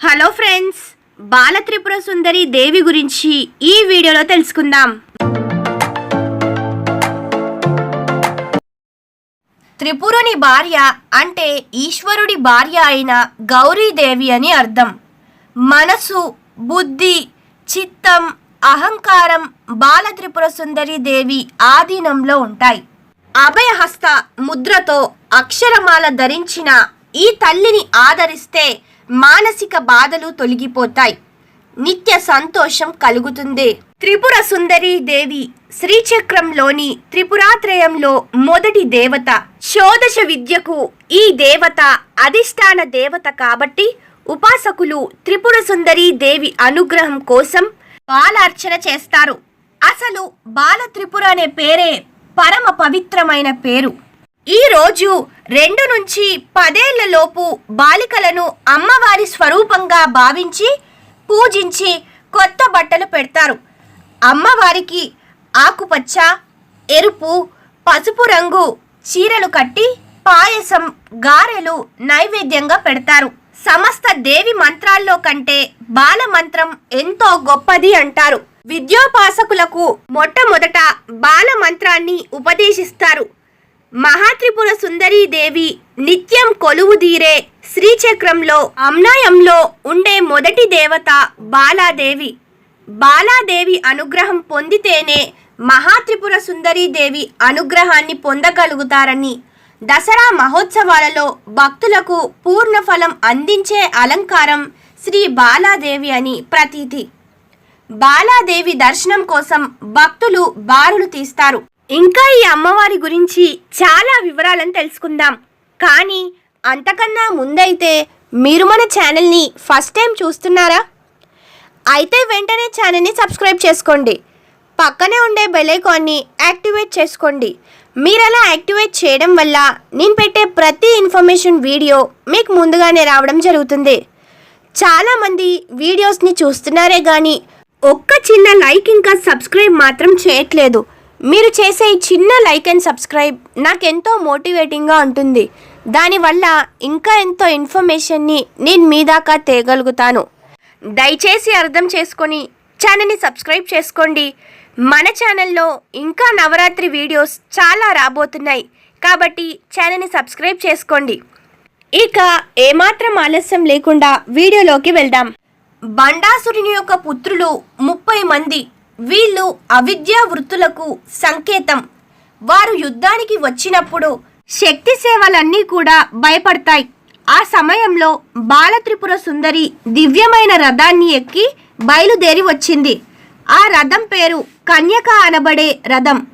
Hello friends Balatripura Sundari Devi గురించి ఈ వీడియోలో తెలుసుకుందాం. త్రిపురుని భార్య అంటే ఈశ్వరుడి భార్య అయిన గౌరీదేవి అని అర్థం. మనసు బుద్ధి చిత్తం అహంకారం బాలత్రిపుర సుందరి దేవి ఆధీనంలో ఉంటాయి. అభయహస్త ముద్రతో అక్షరమాల ధరించిన ఈ తల్లిని ఆదరిస్తే మానసిక బాధలు తొలగిపోతాయి. నిత్య సంతోషం కలుగుతుంది. త్రిపుర సుందరీ దేవి శ్రీచక్రంలోని త్రిపురాత్రయంలో మొదటి దేవత. షోదశ విద్యకు ఈ దేవత అధిష్టాన దేవత కాబట్టి ఉపాసకులు త్రిపుర సుందరీ దేవి అనుగ్రహం కోసం బాలార్చన చేస్తారు. అసలు బాల త్రిపుర అనే పేరే పరమ పవిత్రమైన పేరు. ఈరోజు రెండు నుంచి పదేళ్ళలోపు బాలికలను అమ్మవారి స్వరూపంగా భావించి పూజించి కొత్త బట్టలు పెడతారు. అమ్మవారికి ఆకుపచ్చ ఎరుపు పసుపు రంగు చీరలు కట్టి పాయసం గారెలు నైవేద్యంగా పెడతారు. సమస్త దేవి మంత్రాల్లో కంటే బాల మంత్రం ఎంతో గొప్పది అంటారు. విద్యోపాసకులకు మొట్టమొదట బాల మంత్రాన్ని ఉపదేశిస్తారు. మహాత్రిపుర సుందరీ దేవి నిత్యం కొలువుదీరే శ్రీచక్రంలో అమ్నాయంలో ఉండే మొదటి దేవత బాలాదేవి. బాలాదేవి అనుగ్రహం పొందితేనే మహాత్రిపుర సుందరీ దేవి అనుగ్రహాన్ని పొందగలుగుతారని. దసరా మహోత్సవాలలో భక్తులకు పూర్ణ ఫలం అందించే అలంకారం శ్రీ బాలాదేవి అని ప్రతీతి. బాలాదేవి దర్శనం కోసం భక్తులు బారులు తీస్తారు. ఇంకా ఈ అమ్మవారి గురించి చాలా వివరాలను తెలుసుకుందాం. కానీ అంతకన్నా ముందైతే మీరు మన ఛానల్ని ఫస్ట్ టైం చూస్తున్నారా? అయితే వెంటనే ఛానల్ని సబ్స్క్రైబ్ చేసుకోండి. పక్కనే ఉండే బెలైకాన్ని యాక్టివేట్ చేసుకోండి. మీరు అలా యాక్టివేట్ చేయడం వల్ల నేను పెట్టే ప్రతి ఇన్ఫర్మేషన్ వీడియో మీకు ముందుగానే రావడం జరుగుతుంది. చాలామంది వీడియోస్ని చూస్తున్నారే కానీ ఒక్క చిన్న లైక్ ఇంకా సబ్స్క్రైబ్ మాత్రం చేయట్లేదు. మీరు చేసే ఈ చిన్న లైక్ అండ్ సబ్స్క్రైబ్ నాకెంతో మోటివేటింగ్గా ఉంటుంది. దానివల్ల ఇంకా ఎంతో ఇన్ఫర్మేషన్ని నేను మీ దాకా తేగలుగుతాను. దయచేసి అర్థం చేసుకొని ఛానల్ని సబ్స్క్రైబ్ చేసుకోండి. మన ఛానల్లో ఇంకా నవరాత్రి వీడియోస్ చాలా రాబోతున్నాయి. కాబట్టి ఛానల్ని సబ్స్క్రైబ్ చేసుకోండి. ఇక ఏమాత్రం ఆలస్యం లేకుండా వీడియోలోకి వెళ్దాం. బండాసురుని యొక్క పుత్రులు ముప్పై మంది వీళ్ళు అవిద్యా వృత్తులకు సంకేతం. వారు యుద్ధానికి వచ్చినప్పుడు శక్తి సేవలన్నీ కూడా భయపడతాయి. ఆ సమయంలో బాలత్రిపుర సుందరి దివ్యమైన రథాన్ని ఎక్కి బయలుదేరి వచ్చింది. ఆ రథం పేరు కన్యక అనబడే రథం.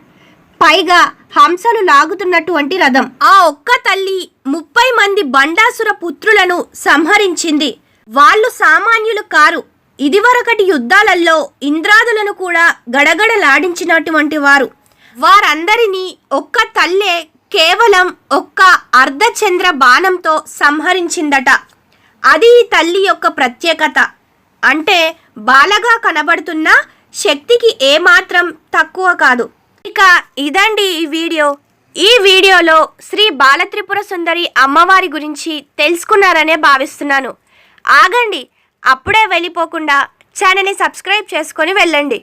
పైగా హంసలు లాగుతున్నటువంటి రథం. ఆ ఒక్క తల్లి ముప్పై మంది బండాసుర పుత్రులను సంహరించింది. వాళ్ళు సామాన్యులు కారు. ఇదివరకటి యుద్ధాలలో ఇంద్రాదులను కూడా గడగడలాడించినటువంటి వారు. వారందరినీ ఒక్క తల్లే కేవలం ఒక్క అర్ధచంద్ర బాణంతో సంహరించిందట. అది ఈ తల్లి యొక్క ప్రత్యేకత. అంటే బాలగా కనబడుతున్న శక్తికి ఏమాత్రం తక్కువ కాదు. ఇక ఇదండి ఈ వీడియో. ఈ వీడియోలో శ్రీ బాలత్రిపుర సుందరి అమ్మవారి గురించి తెలుసుకున్నారనే భావిస్తున్నాను. ఆగండి అప్పుడే వెళ్ళిపోకుండా ఛానల్ని సబ్స్క్రైబ్ చేసుకొని వెళ్ళండి.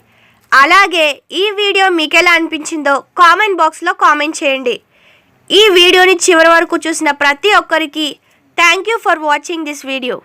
అలాగే ఈ వీడియో మీకు ఎలా అనిపించిందో కామెంట్ బాక్స్లో కామెంట్ చేయండి. ఈ వీడియోని చివరి వరకు చూసిన ప్రతి ఒక్కరికి thank you for watching this video.